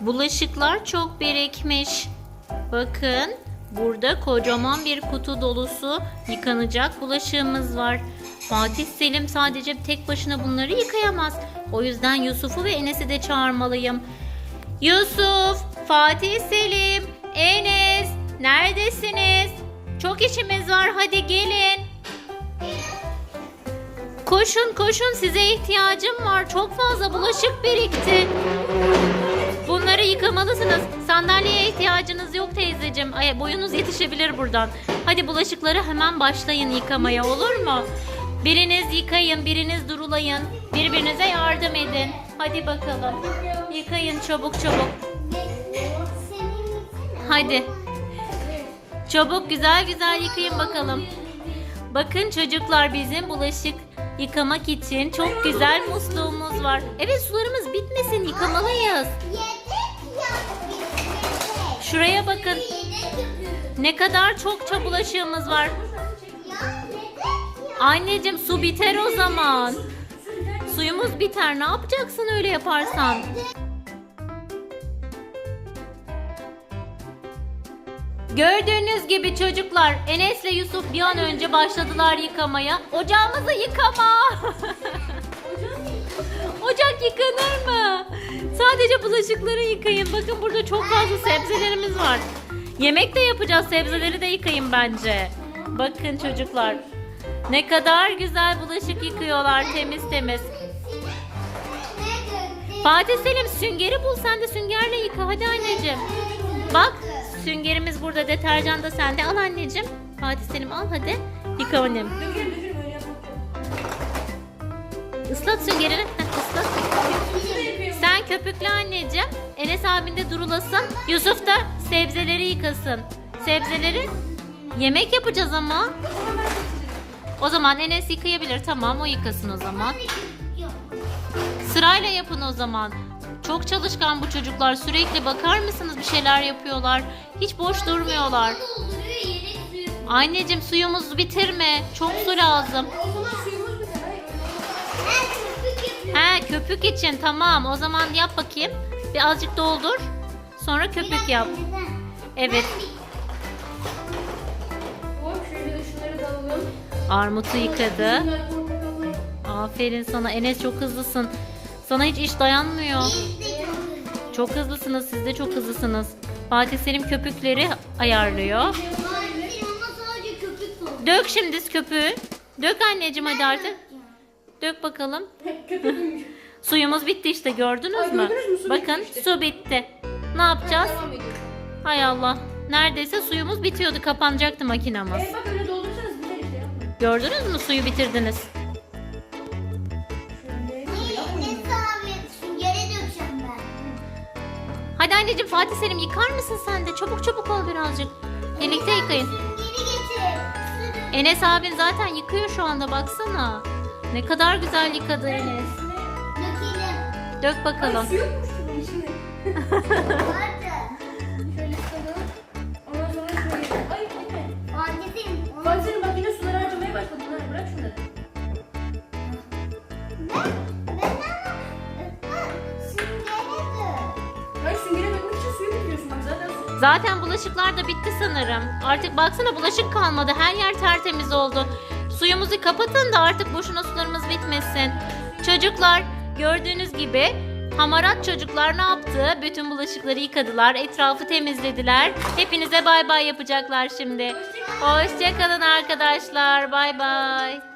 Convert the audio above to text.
Bulaşıklar çok birikmiş. Bakın burada kocaman bir kutu dolusu yıkanacak bulaşığımız var. Fatih Selim sadece tek başına bunları yıkayamaz. O yüzden Yusuf'u ve Enes'i de çağırmalıyım. Yusuf, Fatih Selim, Enes neredesiniz? Çok işimiz var hadi gelin. Koşun koşun size ihtiyacım var. Çok fazla bulaşık birikti. Yıkamalısınız. Sandalyeye ihtiyacınız yok teyzeciğim. Ay, boyunuz yetişebilir buradan. Hadi bulaşıkları hemen başlayın yıkamaya olur mu? Biriniz yıkayın, biriniz durulayın. Birbirinize yardım edin. Hadi bakalım. Yıkayın çabuk çabuk. Hadi. Çabuk güzel güzel yıkayın bakalım. Bakın çocuklar bizim bulaşık yıkamak için çok güzel musluğumuz var. Evet sularımız bitmesin yıkamalıyız. Şuraya bakın. Ne kadar çokça bulaşığımız var. Anneciğim su biter o zaman. Suyumuz biter. Ne yapacaksın öyle yaparsan? Gördüğünüz gibi çocuklar Enes ile Yusuf bir an önce başladılar yıkamaya. Ocağımızı yıkama. Sadece bulaşıkları yıkayın. Bakın burada çok fazla sebzelerimiz var. Yemek de yapacağız. Sebzeleri de yıkayın bence. Bakın çocuklar. Ne kadar güzel bulaşık yıkıyorlar temiz temiz. Fatih Selim süngeri bul sen de süngerle yıka hadi anneciğim. Bak süngerimiz burada deterjan da sende al anneciğim. Fatih Selim al hadi. Yıka annem. Islat süngerini. Heh, köpükle anneciğim. Enes abin de durulasın. Yusuf da sebzeleri yıkasın. Sebzeleri yemek yapacağız ama. O zaman Enes yıkayabilir. Tamam o yıkasın o zaman. Sırayla yapın o zaman. Çok çalışkan bu çocuklar. Sürekli bakar mısınız bir şeyler yapıyorlar. Hiç boş durmuyorlar. Anneciğim suyumuzu bitirme. Çok su lazım. He köpük için tamam. O zaman yap bakayım. Birazcık doldur. Sonra köpük yap. Evet. Hop şöyle de şunları da alalım. Armutu yıkadı. Aferin sana. Enes çok hızlısın. Sana hiç iş dayanmıyor. Çok hızlısınız. Siz de çok hızlısınız. Fatih Selim köpükleri ayarlıyor. Dök şimdi köpüğü. Dök anneciğim hadi artık. Dök bakalım. Suyumuz bitti işte gördünüz Ay, mü? gördünüz mü? Su Bakın bitti işte. su bitti. Ne yapacağız? Devam ediyor. Hay Allah. Neredeyse suyumuz bitiyordu. Kapanacaktı makinamız. Evet bak öyle doldursanız biter işte yapmayın. Gördünüz mü suyu bitirdiniz. Şöyle. Hadi anneciğim Fatih Selim yıkar mısın sen de? Çabuk çabuk ol birazcık. Birlikte yıkayın. Enes abin zaten yıkıyor şu anda baksana. Ne kadar güzel yıkadı Enes. Dök Ay bakalım. su yokmuş bunun içinde. Şöyle sıkalım. Ondan sonra şöyle. Ay anne. Bak senin bak yine suları harcamaya başladın. Bırak şunları. Hayır süngere dökmek için suyu bitiriyorsun bak zaten su. Zaten bulaşıklar da bitti sanırım. Artık baksana bulaşık kalmadı. Her yer tertemiz oldu. Suyumuzu kapatın da artık boşuna sularımız bitmesin. Çocuklar gördüğünüz gibi hamarat çocuklar ne yaptı? Bütün bulaşıkları yıkadılar. Etrafı temizlediler. Hepinize bay bay yapacaklar şimdi. Hoşçakalın arkadaşlar. Bay bay.